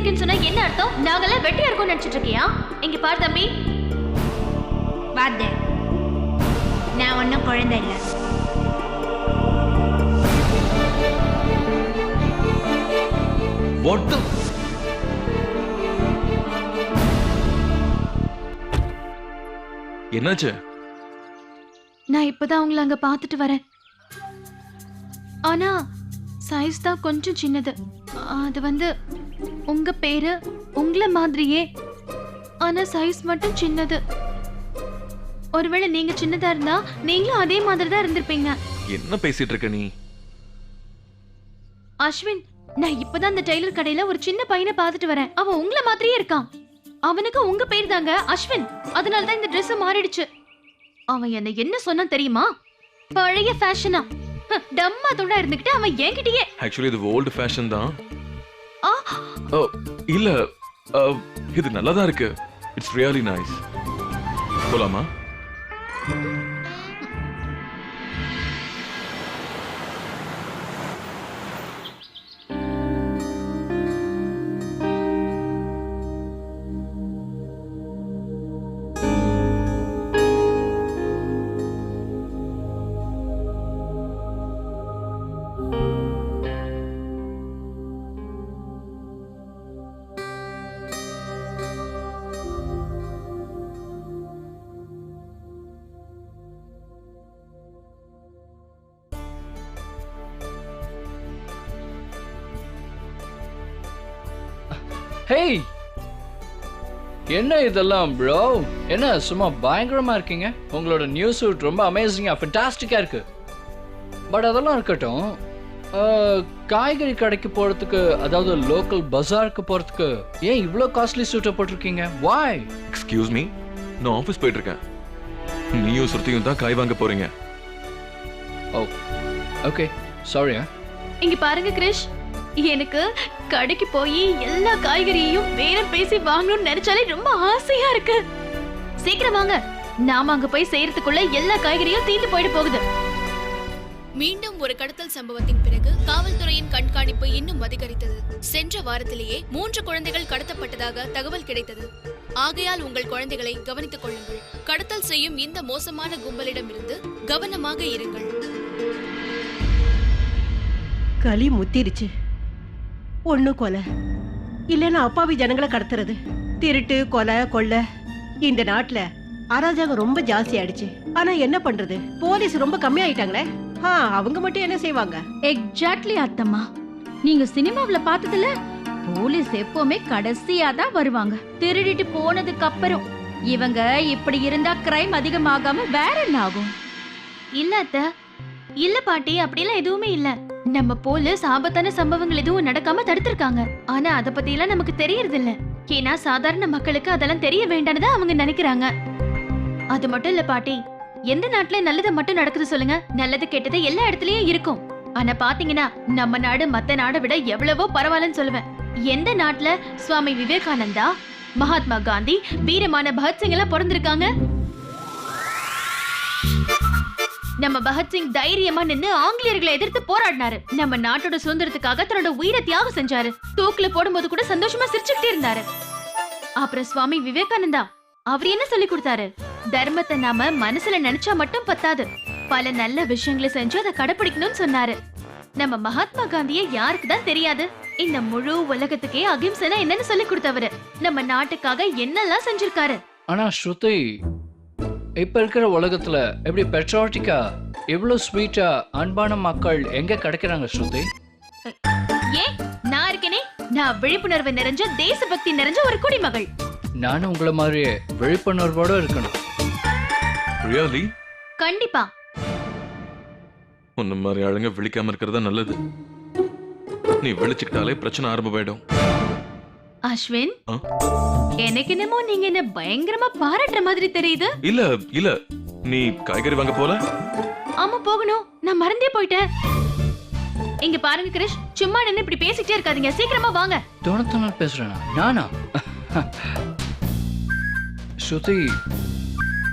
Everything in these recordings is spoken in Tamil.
இருக்குன்னு சொன்னா என்ன அர்த்தம்? நாங்கெல்லாம் வெட்டியா இருக்கோம்னு நினைச்சிட்டு இருக்கியா? இங்க பாரு தம்பி. பார்த்தேன் நான் ஒன்றும் குழந்தை இல்லை. வாட் என்னாச்சு? நான் இப்பதான் உங்களை அங்க பார்த்துட்டு வரேன். ஆனா சைஸ் தான் கொஞ்சம் சின்னது. அது வந்து உங்க பேரு உங்கள மாதிரியே. ஆனா சைஸ் மட்டும் சின்னது. ஒருவேளை நீங்க சின்னதா இருந்தா நீங்களும் அதே மாதிரி தான் இருந்திருப்பீங்க. என்ன பேசிட்டு இருக்க நீ? அஸ்வின் நான் இப்பதான் அந்த டெய்லர் கடையில ஒரு சின்ன பையனை பார்த்துட்டு வரேன். அவன் உங்கள மாதிரியே இருக்கான். அவனுக்கு உங்க பேர் தாங்க அஸ்வின். அதனால தான் இந்த Dress மாறிடுச்சு. அவன் என்ன என்ன சொன்னான் தெரியுமா? பழைய ஃபேஷனா டம்மா துண்டா இருந்துகிட்டு அவன் என்கிட்டயே. ஆக்சுவலி இது ஓல்டு ஃபேஷன் தான். இல்ல இது நல்லா தான் இருக்கு. இட்ஸ் ரியலி நைஸ் போலாமா? என்ன இதெல்லாம் ப்ரோ என்ன சும்மா பயங்கரமா இருக்கீங்க? உங்களோட நியூ சூட் ரொம்ப அமேசிங்கா ஃபண்டாஸ்டிக்கா இருக்கு. பட் அதெல்லாம் இருக்கட்டும் காய்கறி கடைக்கு போறதுக்கு அதாவது லோக்கல் பஜாருக்கு போறதுக்கு ஏன் இவ்வளோ காஸ்ட்லி சூட்டை போட்டிருக்கீங்க? வாய் எக்ஸ்கியூஸ் மீ நான் ஆஃபீஸ் போயிட்டு இருக்கேன் நீயும் சுருத்தியும் தான் காய் வாங்க போறீங்க. ஓ ஓகே சாரி இங்க பாருங்க கிரிஷ். எனக்கு கடைக்கு போய் எல்லா காய்கறியையும் பேரம் பேசி வாங்கணும்னு நினைச்சாலே ரொம்ப ஆசையா இருக்கு. சீக்கிரம் வாங்க. நாம அங்க போய் செய்யறதுக்குள்ள எல்லா காய்கறியும் தீந்து போயிட்டு போகுது. மீண்டும் ஒரு கடத்தல் சம்பவத்தின் பிறகு காவல்துறையின் கண்காணிப்பு இன்னும் அதிகரித்தது. சென்ற வாரத்திலேயே மூன்று குழந்தைகள் கடத்தப்பட்டதாக தகவல் கிடைத்தது. ஆகையால் உங்கள் குழந்தைகளை கவனித்துக் கொள்ளுங்கள். கடத்தல் செய்யும் இந்த மோசமான கும்பலிடமிருந்து கவனமாக இருங்கள். களி முத்திருச்சு ஒண்ணு கொலை. இல்லைன்னா அப்பாவி ஜனங்களை கடத்துறது. திருட்டு கொலை கொள்ளை. இந்த நாட்டுல அராஜகம் ரொம்ப ஜாஸ்தி ஆயிடுச்சு. ஆனா என்ன பண்றது? போலீஸ் ரொம்ப கம்மியாயிட்டாங்களே. ஆ அவங்க மட்டும் என்ன செய்வாங்க? எக்ஸாக்ட்லி அத்தம்மா. நீங்க சினிமாவுல பார்த்ததுல போலீஸ் எப்பவுமே கடைசியா தான் வருவாங்க. திருடிட்டு போனதுக்கு அப்புறம். இவங்க இப்படி இருந்தா கிரைம் அதிகமாகாம வேற என்ன ஆகும்? இல்ல அத்த. இல்ல பாட்டி. அப்படிலாம் எதுவுமே இல்ல. நம்ம போலீஸ் ஆபத்தான சம்பவங்கள் எதுவும் நடக்காம தடுத்திருக்காங்க. ஆனா அத பத்தி எல்லாம் நமக்கு தெரியறது இல்ல ஏன்னா சாதாரண மக்களுக்கு அதெல்லாம் தெரிய வேண்டாம்னு அவங்க நினைக்கிறாங்க. அது மட்டும் இல்ல பாட்டி. எந்த நாட்டுல நல்லது மட்டும் நடக்குது சொல்லுங்க. நல்லது கெட்டது எல்லா இடத்துலயும் இருக்கும். ஆனா பாத்தீங்கன்னா நம்ம நாடு மத்த நாடை விட எவ்வளவோ பரவாயில்லன்னு சொல்லுவேன். எந்த நாட்டுல சுவாமி விவேகானந்தா மகாத்மா காந்தி வீரமான பகத்சிங் எல்லாம் பிறந்திருக்காங்க? நம்ம பகத்சிங் தைரியமா நின்னு ஆங்கிலேயர்களை எதிர்த்து போராடினாரு. நம்ம நாட்டோட சுதந்திரத்துக்காக தன்னோட உயிரை தியாகம் செஞ்சாரு. தூக்குல போடும்போது கூட சந்தோஷமா சிரிச்சுக்கிட்டே இருந்தாரு. அப்புறம் சுவாமி விவேகானந்தா அவர் என்ன சொல்லி கொடுத்தாரு? தர்மத்தை நாம மனசுல நினைச்சா மட்டும் பத்தாது. பல நல்ல விஷயங்களை செஞ்சு அதை கடைபிடிக்கணும்னு சொன்னாரு. நம்ம மகாத்மா காந்தியை யாருக்கு தான் தெரியாது? இந்த முழு உலகத்துக்கே அகிம்சைனா என்னன்னு சொல்லி கொடுத்தவரு. நம்ம நாட்டுக்காக என்னெல்லாம் செஞ்சிருக்காரு? ஆனா ஸ்ருதி இப்ப இருக்கிற உலகத்துல எப்படி பெட்ரோட்டிக்கா இவ்வளவு ஸ்வீட்டா அன்பான மக்கள் எங்க கிடைக்கிறாங்க ஸ்ருதி? ஏன் நான் இருக்கேனே. நான் விழிப்புணர்வு நிறைஞ்ச தேசபக்தி நிறைஞ்ச ஒரு குடிமகள். நானும் உங்களை மாதிரியே விழிப்புணர்வோட இருக்கணும். ரியலி கண்டிப்பா. உன்ன மாதிரி ஆளுங்க விழிக்காம இருக்கிறதா நல்லது. நீ விழிச்சுக்கிட்டாலே பிரச்சனை ஆரம்பமாயிடும். அஸ்வின்? எனக்கு என்னமோ நீங்க என்ன பயங்கரமா பாராட்டுற மாதிரி தெரியுது. இல்ல இல்ல. நீ காய்கறி வாங்க போல? ஆமா போகணும். நான் மறந்தே போயிட்டேன். இங்க பாருங்க கிரிஷ். சும்மா நின்னு இப்படி பேசிக்கிட்டே இருக்காதீங்க. சீக்கிரமா வாங்க. தோணத்தோண பேசுறேனா? நானா? ஸ்ருதி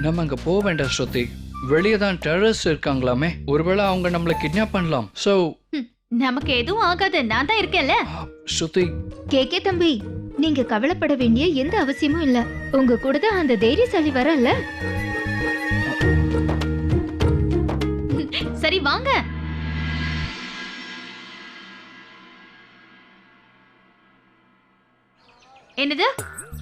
நம்ம அங்க போக வேண்டாம் ஸ்ருதி. வெளியே தான் டெரரிஸ்ட் இருக்காங்களாமே. ஒருவேளை அவங்க நம்மளை கிட்னாப் பண்ணலாம். ஸோ நமக்கு எதுவும் ஆகாது. நான் தான் இருக்கேன்ல. ஸ்ருதி. கே கே தம்பி. நீங்க கவலைப்பட வேண்டிய எந்த அவசியமும் இல்ல. உங்க கூட தான் அந்த தைரியசாலி வரல சரி வாங்க. என்னது?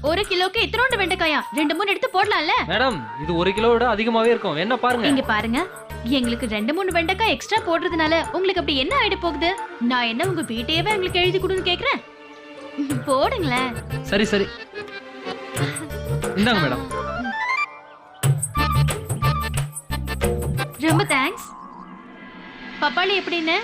ஒரு கிலோக்கு இத்தனோண்டு வெண்டைக்காயா? ரெண்டு மூணு எடுத்து போடலாம்ல? மேடம் இது ஒரு கிலோவோட அதிகமாவே இருக்கும். என்ன பாருங்க. இங்க பாருங்க. எங்களுக்கு ரெண்டு மூணு வெண்டைக்காய் எக்ஸ்ட்ரா போடுறதுனால உங்களுக்கு அப்படி என்ன ஆயிட போகுது? நான் என்ன உங்க வீட்டையவே உங்களுக்கு எழுதி கொடுன்னு கேக்குறேன்? போடுங்களேன். சரி சரி. இந்தாங்க மேடம். ரொம்ப தேங்க்ஸ் பப்பாளி எப்படின்னு?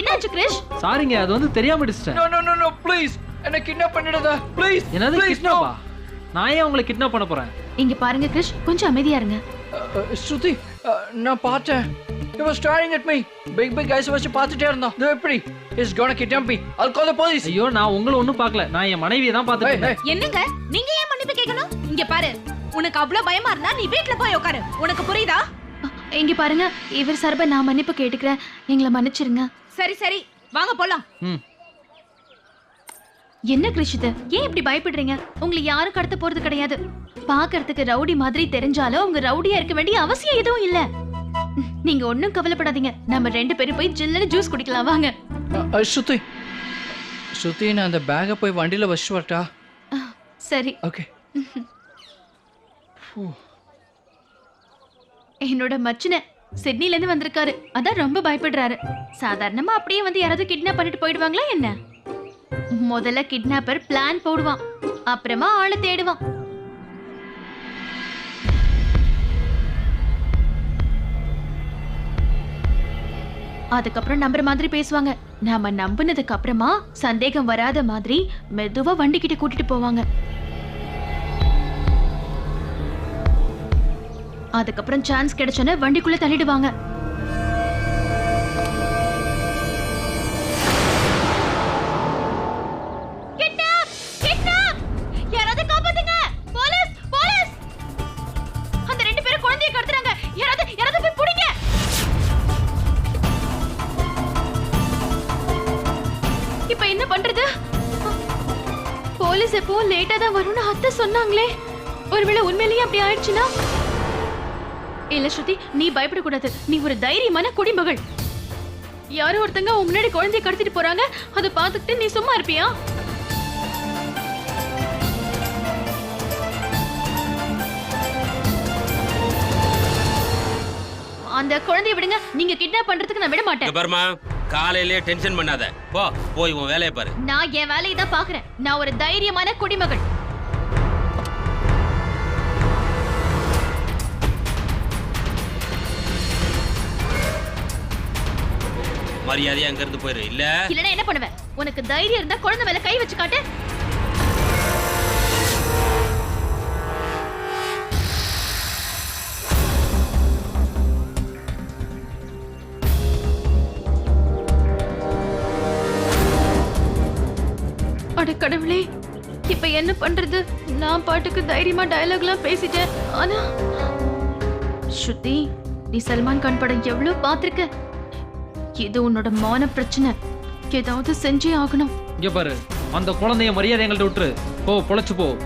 என்னாச்சு கிரிஷ்? சாரிங்க அது வந்து தெரியாம அடிச்சிட்டேன் no no no no please என்ன கிட்னாப் பண்ணிடாத ப்ளீஸ் என்னது கிட்னாப்பா நான் ஏன் உங்களை கிட்னாப் பண்ண போறேன்? இங்க பாருங்க கிரிஷ். கொஞ்சம் அமைதியா இருங்க. ஸ்ருதி நான் பார்த்தேன். He was staring at me. Big big guys வச்சு பார்த்துட்டே இருந்தான். இது எப்படி is gonna kidnap me. I'll call the police. ஐயோ நான் உங்களை ஒண்ணும் பார்க்கல. நான் என் மனைவியை தான் பார்த்துட்டு. இருந்தேன். என்னங்க? நீங்க ஏன் மன்னிப்பு கேட்கணும்? இங்க பாரு. உனக்கு அவ்வளவு பயமா இருந்தா நீ வீட்ல போய் உட்காரு. உனக்கு புரியுதா? இங்க பாருங்க இவர் சார்பா நான் மன்னிப்பு கேட்டுக்கிறேன். எங்களை மன்னிச்சிருங்க. சரி சரி. வாங்க போலாம். என்ன கிருஷித் ஏன் இப்படி பயப்படுறீங்க? உங்களை யாரும் கடத்த போறது கிடையாது. பாக்குறதுக்கு ரவுடி மாதிரி தெரிஞ்சாலும் உங்க ரவுடியா இருக்க வேண்டிய அவசியம் எதுவும் இல்ல. நீங்க ஒண்ணும் கவலைப்படாதீங்க. நம்ம ரெண்டு பேரும் போய் ஜில்லுன்னு ஜூஸ் குடிக்கலாம். வாங்க. ஸ்ருதி. ஸ்ருதி நான் அந்த பேக்கை போய் வண்டியில வச்சுட்டு வரட்டா? சரி. ஓகே. என்னோட மச்சின சிட்னில இருந்து வந்திருக்காரு. அதான் ரொம்ப பயப்படுறாரு. சாதாரணமா அப்படியே வந்து யாராவது கிட்னாப் பண்ணிட்டு போயிடுவாங்களா என்ன? முதல்ல கிட்னாப்பர் பிளான் போடுவான். அப்புறமா ஆளை தேடுவான். அதுக்கப்புறம் நம்புற மாதிரி பேசுவாங்க. நாம நம்புனதுக்கு அப்புறமா சந்தேகம் வராத மாதிரி மெதுவா வண்டி கிட்ட கூட்டிட்டு போவாங்க. அதுக்கப்புறம் சான்ஸ் கிடைச்சோன்னே வண்டிக்குள்ள தள்ளிடுவாங்க. யாராவது போலீஸ்! போலீஸ்! அந்த ரெண்டு பேரும் குழந்தைய கடத்துறாங்க. யாராவது யாராவது போய் இப்ப என்ன பண்றது? போலீஸ் எப்போ லேட்டா தான் வரும்னு அத்தை சொன்னாங்களே. ஒருவேளை உண்மையிலேயே அப்படி ஆயிடுச்சுன்னா? இல்ல ஸ்ருதி நீ பயப்படக்கூடாது. நீ ஒரு தைரியமான குடிமகள். யாரோ ஒருத்தங்க உன் முன்னாடி குழந்தைய கடத்திட்டு போறாங்க. அதை பார்த்துக்கிட்டு நீ சும்மா இருப்பியா? அந்த குழந்தைய விடுங்க. நீங்க கிட்னாப் பண்றதுக்கு நான் விட மாட்டேன். பாருமா காலையிலே டென்ஷன் பண்ணாத. போ போய் உன் வேலையை பாரு. நான் என் வேலையை தான் பாக்குறேன் நான் ஒரு தைரியமான குடிமகள். மரியாதையா அங்க இருந்து போயிரு. இல்ல? இல்லனா என்ன பண்ணுவேன் உனக்கு தைரியம் இருந்தா குழந்தை மேல கை வச்சு காட்டு. அட கடவுளே இப்ப என்ன பண்றது? நான் பாட்டுக்கு தைரியமா டயலாக்லாம் பேசிட்டேன். ஆனா ஸ்ருதி நீ சல்மான் கான் படம் எவ்வளவு பார்த்திருக்க? இது உன்னோட மான பிரச்சனை. ஏதாவது செஞ்சே ஆகணும். இங்க பாரு அந்த குழந்தைய மரியாதை எங்கள்ட்ட விட்டுரு. போ பொழைச்சு போ.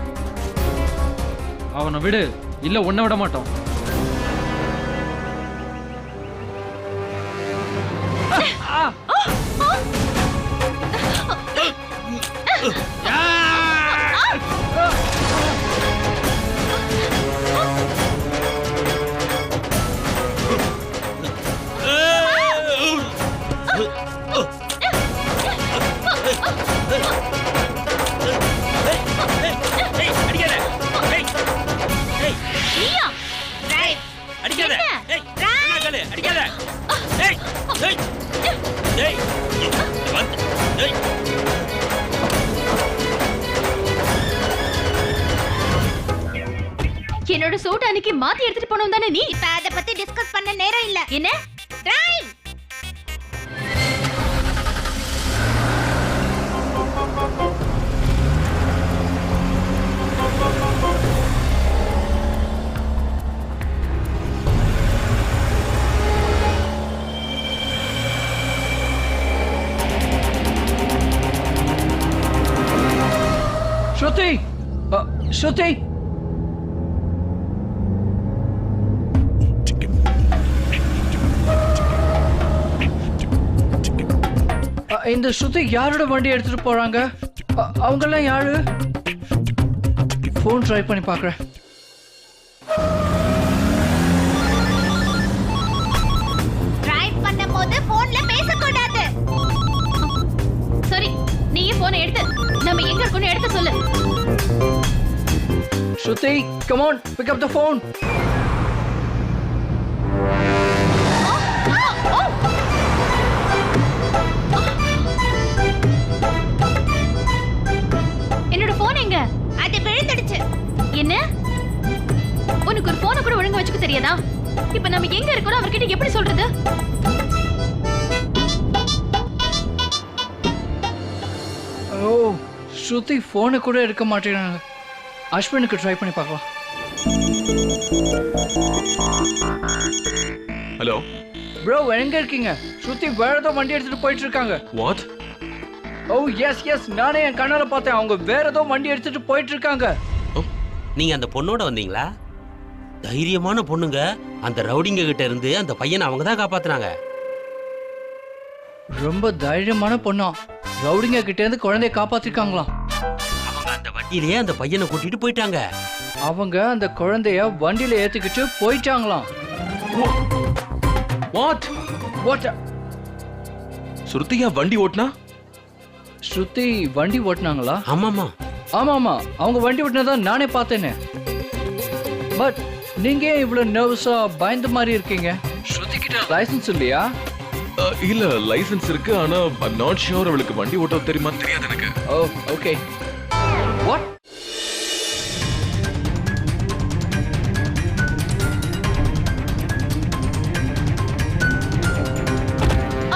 அவனை விடு இல்ல உன்னை விட மாட்டோம். என்னோட சூட் அன்னைக்கு மாத்தி எடுத்துட்டு போனோம் தானே நீ? இப்ப அத பத்தி டிஸ்கஸ் பண்ண நேரம் இல்ல. என்ன? ஸ்ருதி இந்த ஸ்ருதி யாரோட வண்டி எடுத்துட்டு போறாங்க? அவங்க அவங்கெல்லாம் யாரு? ஃபோன் ட்ரை பண்ணி பார்க்குறேன் போன்ல சரி நீயே போனை எடுத்து நம்ம எங்க இருக்கோம்னு எடுத்து சொல்லு. Shruti come on pick up the phone என்னோட போன் எங்க? அது விழுந்துடுச்சு. என்ன? உனக்கு ஒரு போனை கூட ஒழுங்கா வச்சுக்க தெரியாதா? இப்ப நம்ம எங்க இருக்கோம் அவர்கிட்ட எப்படி சொல்றது? ஓ ஸ்ருதி ஃபோனை கூட எடுக்க மாட்டேங்கிறாங்க. அஸ்வினுக்கு ட்ரை பண்ணி பார்க்கலாம். ஹலோ ப்ரோ எங்க இருக்கீங்க? ஸ்ருதி வேற ஏதோ வண்டி எடுத்துட்டு போயிட்டு இருக்காங்க வாட் ஓ எஸ் எஸ் நானே என் கண்ணால பார்த்தேன். அவங்க வேற ஏதோ வண்டி எடுத்துட்டு போயிட்டு இருக்காங்க நீங்க அந்த பொண்ணோட வந்தீங்களா? தைரியமான பொண்ணுங்க. அந்த ரவுடிங்க கிட்ட இருந்து அந்த பையனை அவங்க தான் காப்பாத்துனாங்க. ரொம்ப தைரியமான பொண்ணா. ரவுடிங்க கிட்ட இருந்து குழந்தைய காப்பாத்திருக்காங்களாம். வண்டியிலேயே அந்த பையனை கூட்டிட்டு போயிட்டாங்க. அவங்க அந்த குழந்தைய வண்டியில ஏத்திக்கிட்டு போயிட்டாங்களாம். வாட் வாட் வண்டி ஓட்டுனா? ஸ்ருதி வண்டி ஓட்டுனாங்களா? ஆமாமா ஆமா ஆமா அவங்க வண்டி ஓட்டினதா நானே பார்த்தேனே. பட் நீங்க ஏன் இவ்வளவு நர்வஸா பயந்த மாதிரி இருக்கீங்க? ஸ்ருதி கிட்ட லைசன்ஸ் இல்லையா இல்ல லைசென்ஸ் இருக்கு ஆனா ஐம் நாட் ஷூர் அவளுக்கு வண்டி ஓட்ட தெரியுமா தெரியாது எனக்கு. Oh okay what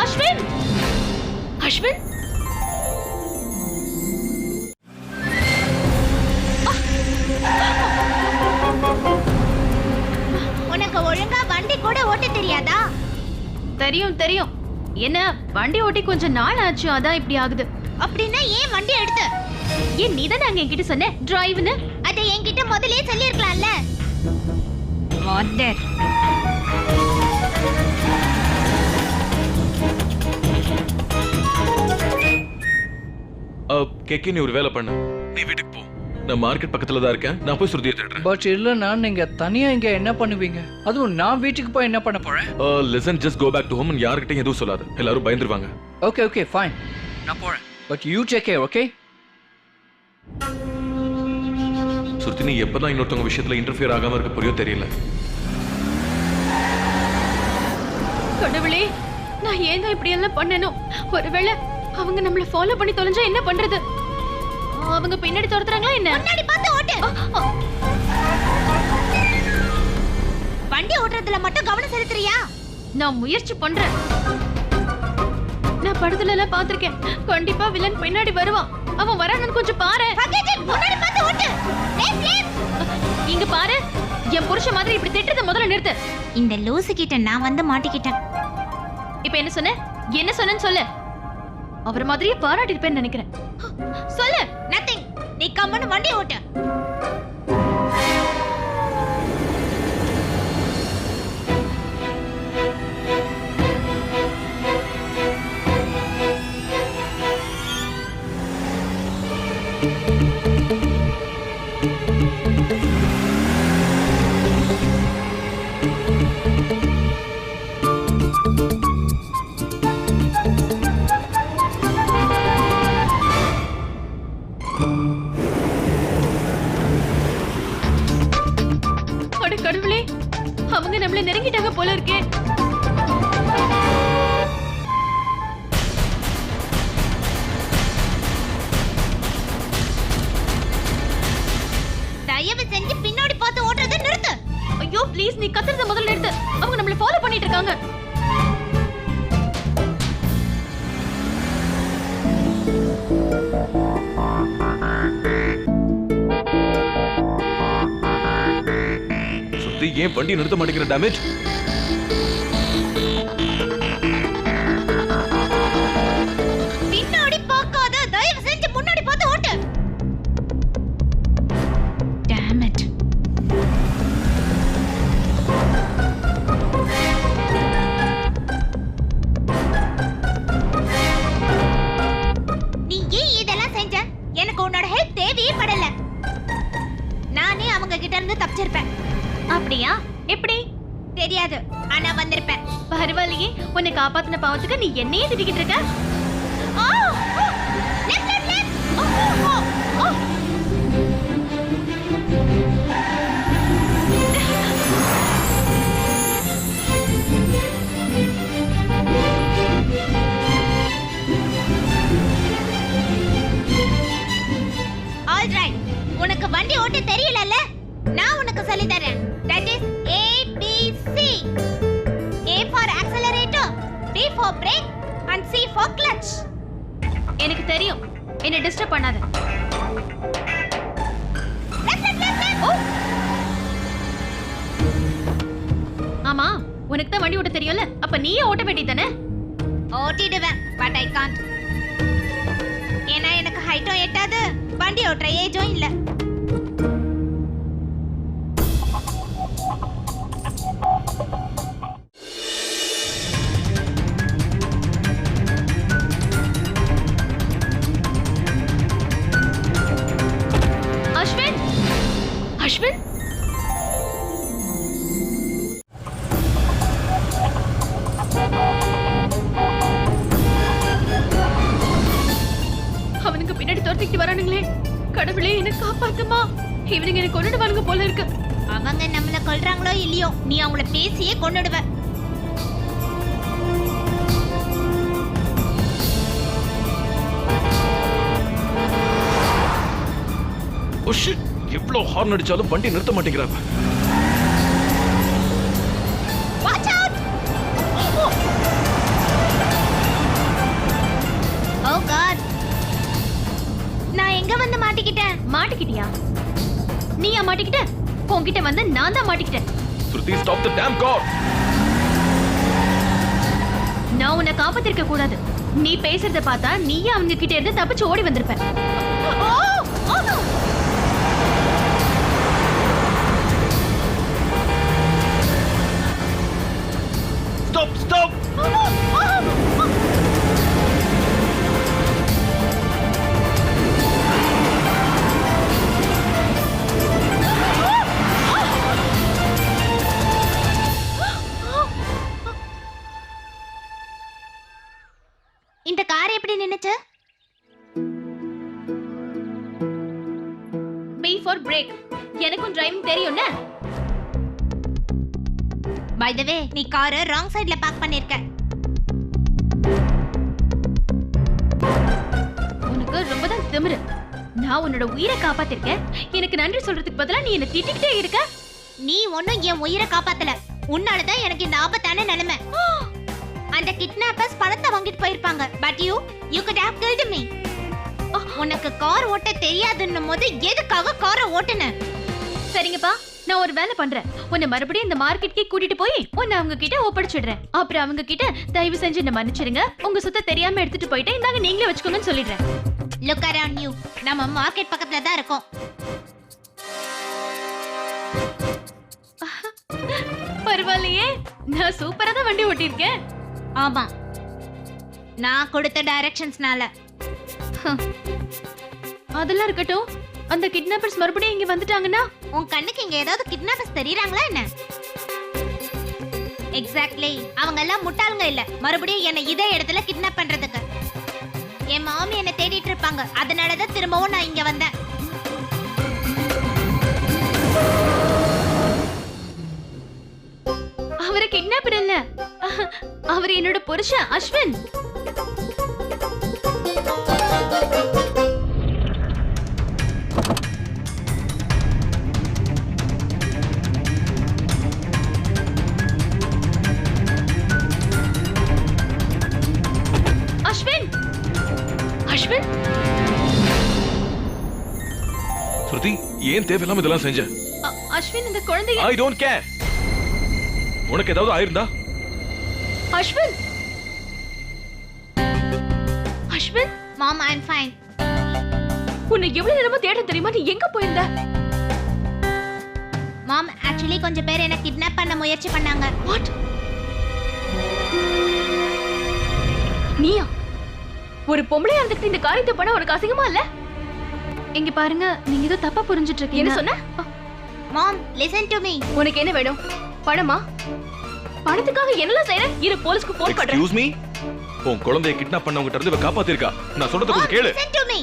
Ashwin Ashwin உனக்கு ஒழுங்கா வண்டி கூட ஓட்ட தெரியாதா? தெரியும் தெரியும். என்ன வண்டி ஓட்டி கொஞ்சம் நாள் ஆச்சு அதான் இப்படி ஆகுது. அப்படின்னா ஏன் வண்டி எடுத்த? ஏன் நீ தானே அங்க என்கிட்ட சொன்ன? டிரைவ்னு அதை என்கிட்ட முதல்லயே சொல்லியிருக்கலாம்ல. கேக்கே நீ ஒரு வேலை பண்ணு. நீ வீட்டுக்கு போ. நான் மார்க்கெட் பக்கத்துல தான் இருக்கேன். நான் போய் சுருதியை தேடுறேன். பட் இல்லைன்னா நீங்க தனியா இங்க என்ன பண்ணுவீங்க? அதுவும் நான் வீட்டுக்கு போய் என்ன பண்ண போறேன்? Listen just go back to home யார்கிட்டயும் எதுவும் சொல்லாது. எல்லாரும் பயந்துருவாங்க. ஓகே ஓகே ஃபைன் நான் போறேன். But you care okay Shruti நீ எப்பதான் இன்னொருத்தவங்க விஷயத்துல இன்டர்ஃபியர் ஆகாம இருக்க புரியோ தெரியல. கடவுளே நான் ஏன் தான் இப்படி எல்லாம் பண்ணணும் ஒருவேளை அவங்க நம்மள ஃபாலோ பண்ணி தொலைஞ்சா என்ன பண்றது? அவங்க பின்னாடி துரத்துறாங்களா என்ன? முன்னாடி பார்த்து ஓட்டு. வண்டி ஓட்டுறதுல மட்டும் கவனம் செலுத்துறியா? நான் முயற்சி பண்றேன். நான் படத்துல எல்லாம் பாத்திருக்கேன் கண்டிப்பா வில்லன் பின்னாடி வருவான். அவன் வரானு கொஞ்சம் பாரு. முன்னாடி பார்த்து ஓட்டு. இங்க பாரு என் புருஷன் மாதிரி இப்படி திட்டுறத முதல்ல நிறுத்து. இந்த லூசு கிட்ட நான் வந்து மாட்டிக்கிட்டேன். இப்ப என்ன சொன்ன? என்ன சொன்னேன்னு சொல்லு. அவர் மாதிரியே பாராட்டி இருப்பேன்னு நினைக்கிறேன். சொல்லு நத்திங் நீ கம்முன்னு வண்டி ஓட்டு. ஏன் வண்டி நிறுத்த மாட்டேங்கிற டேமேஜ் பரவாயில்லையே. உன்னை காப்பாத்தின பாவத்துக்கு நீ என்னையே திட்டிக்கிட்டு இருக்க. உனக்கு வண்டி ஓட்ட தெரியலல்ல? நான் உனக்கு சொல்லி தரேன். That is A B C B for brake and C for clutch எனக்கு தெரியும். என்ன டிஸ்டர்ப் பண்ணாத. ஆமா உனக்கு தான் வண்டி ஓட்ட தெரியும்ல? அப்ப நீயே ஓட்ட வேண்டியதானே ஓட்டிடுவேன் பட் ஐ காண்ட் ஏன்னா எனக்கு ஹைட்டும் எட்டாது வண்டி ஓட்டுற ஏஜும் இல்ல. அவனுக்கு பின்னாடி துரத்திட்டு வரானுங்களே. கடவுளே என்ன காப்பாத்துமா. இவனுங்க என்ன கொண்டுடுவானுங்க போல இருக்கு. அவங்க நம்மள கொல்றாங்களோ இல்லையோ நீ அவங்கள பேசியே ஷிட். எவ்வளவு ஹார்ன் அடிச்சாலும் வண்டி நிறுத்த மாட்டேங்கிறாங்க. மாட்டிக்கிட்டியா? நீயா மாட்டிக்கிட்ட? உன்கிட்ட வந்து நான் தான் மாட்டிக்கிட்டேன். Shruti stop the damn car நான் உன்னை காப்பாத்திருக்க கூடாது. நீ பேசுறத பார்த்தா நீயே அவங்க கிட்ட இருந்து தப்பிச்சு ஓடி வந்திருப்ப. பிரேக் எனக்கும் டிரைவிங் தெரியும்ல? பை த வே நீ காரை ராங் சைடுல பார்க் பண்ணிருக்க. உனக்கு ரொம்ப தான் திமிரு. நான் உன்னோட உயிரை காப்பாத்திருக்கேன். எனக்கு நன்றி சொல்றதுக்கு பதிலா நீ என்ன திட்டிக்கிட்டே இருக்க. நீ ஒண்ணும் என் உயிரை காப்பாத்தல. உன்னாலதான் எனக்கு இந்த ஆபத்தான நிலைமை. அந்த கிட்னாப்பர்ஸ் பணத்தை வாங்கிட்டு போயிருப்பாங்க. But you you could have killed me உனக்கு கார் ஓட்ட தெரியாதுன்னும் போது எதுக்காக காரை ஓட்டுன? சரிங்கப்பா நான் ஒரு வேலை பண்றேன். உன்னை மறுபடியும் இந்த மார்க்கெட்கே கூட்டிட்டு போய் உன்னை அவங்க கிட்ட ஒப்படைச்சிடுறேன். அப்புறம் அவங்க கிட்ட தயவு செஞ்சு என்ன மன்னிச்சிடுங்க. உங்க சொத்தை தெரியாம எடுத்துட்டு போயிட்டு இந்தாங்க நீங்களே வச்சுக்கோங்கன்னு சொல்லிடுறேன். லுக் அரவுண்ட் யூ நம்ம மார்க்கெட் பக்கத்துல தான் இருக்கோம். பரவாயில்லையே. நான் சூப்பரா தான் வண்டி ஓட்டியிருக்கேன். ஆமா. நான் கொடுத்த டைரக்ஷன்ஸ்னால அதெல்லாம் இருக்கட்டும். அந்த கிட்னாப்பர்ஸ் மறுபடியும் இங்க வந்துட்டாங்கன்னா? உன் கண்ணுக்கு இங்க ஏதாவது கிட்னாப்பர்ஸ் தெரியறாங்களா என்ன? எக்ஸாக்ட்லி அவங்க எல்லாம் முட்டாளுங்க இல்ல. மறுபடியும் என்ன இதே இடத்துல கிட்னாப் பண்றதுக்கு. என் மாமி என்ன தேடிட்டு இருப்பாங்க. அதனாலதான் திரும்பவும் நான் இங்க வந்தேன். அவரை கிட்னாப்பர் இல்ல அவர் என்னோட புருஷன் அஸ்வின். ஏன் தேவையில்லாம இதெல்லாம் செஞ்ச? அஸ்வின் இந்த குழந்தைய ஐ டோன்ட் கேர் உனக்கு ஏதாவது ஆயிருந்தா? Ashwin! Ashwin? Mom I am fine உன்னை எவ்வளவு நேரமா தேட தெரியுமா? நீ எங்க போயிருந்த? மாம் ஆக்சுவலி கொஞ்சம் பேர் என்ன கிட்னாப் பண்ண முயற்சி பண்ணாங்க. வாட் நீயா? ஒரு பொம்பளையா இருந்துட்டு இந்த காரியத்தை பண்ண உனக்கு அசிங்கமா இல்ல? இங்க பாருங்க நீங்க ஏதோ தப்பா புரிஞ்சிட்டு இருக்கீங்க என்ன சொன்ன? மாம் லிசன் டு மீ உனக்கு என்ன வேணும்? பணமா? பணத்துக்காக என்னலாம் செய்யற இரு போலீஸ்க்கு போன் பண்றேன். எக்ஸ்கியூஸ் மீ உன் குழந்தைய கிட்னாப் பண்ணவங்க இருந்து இவ காப்பாத்திருக்கா. நான் சொல்றத கொஞ்சம் கேளு. Listen to me